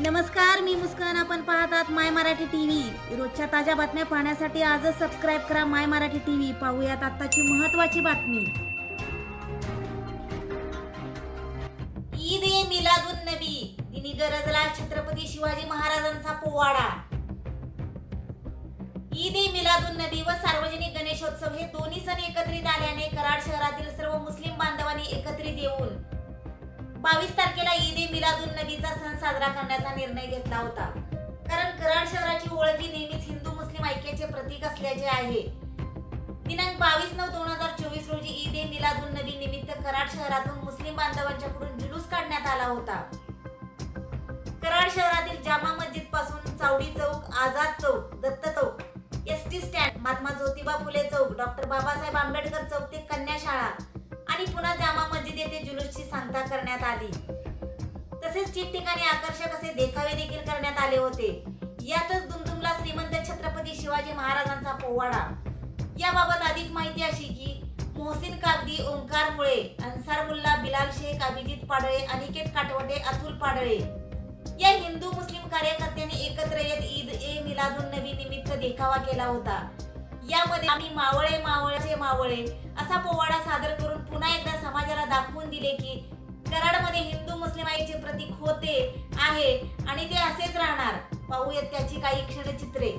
नमस्कार मी मुस्कान. आपण पाहतात माय मराठी टीव्ही. रोजच्या ताज्या बातम्या पाहण्यासाठी आजच सबस्क्राईब करा माय मराठी टीव्ही. पाहूयात आत्ताची महत्वाची बातमी. ईद ए मिलादुन नबी. दिनी गरजला छत्रपती शिवाजी महाराजांचा पोवाडा. ईद ए मिलादुन नबी व सार्वजनिक गणेशोत्सव हे दोन्ही सण एकत्रित आल्याने कराड शहरातील बावीस तारखेला ईद ए मिलादुन नबीचा सण साजरा करण्याचा निर्णय घेतला होता. कारण कराड शहराची ओळख ही नेहमीच हिंदू मुस्लिम ऐक्याचे प्रतीक असल्याचे आहे. दिनांक बावीस नऊ दोन हजार चोवीस रोजी ईद ए मिलादुन नबी निमित्त कराड शहरातून मुस्लिम बांधवांच्याकडून जुलूस काढण्यात आला होता. कराड शहरातील जामा मस्जिदपासून Chavadi Chowk Azad Chowk Datta Chowk S T stand Mahatma Jyotiba Phule Chowk doctor Babasaheb Ambedkar Chowk ते कन्या शाळा आणि पुन्हा जामा मस्जिद येथे जुलूसची सांगता करण्यात आली. तसेच ठिकठिकाणी आकर्षक असे देखावे देखील करण्यात आले होते. यातच दुमदुमला श्रीमंत छत्रपती शिवाजी महाराजांचा पोवाडा. याबाबत अधिक माहिती अशी की मोहसिन कागदी ओंकार मुळे अन्सार मुल्ला बिलाल शेख अभिजित पाडळे अनिकेत काटवटे अतुल पाडळे या हिंदू मुस्लिम कार्यकर्त्यांनी एकत्र येत ईद ए मिलादुन नबी निमित्त देखावा केला होता. यामध्ये आम्ही मावळे मावळ्याचे मावळे असा पोवाडा सादर करून पुन्हा एकदा समाजाला दाखवून दिले की कराडमध्ये हिंदू मुस्लिम आईचे प्रतीक होते आहे आणि ते असेच राहणार. पाहूयात त्याची काही क्षणचित्रे.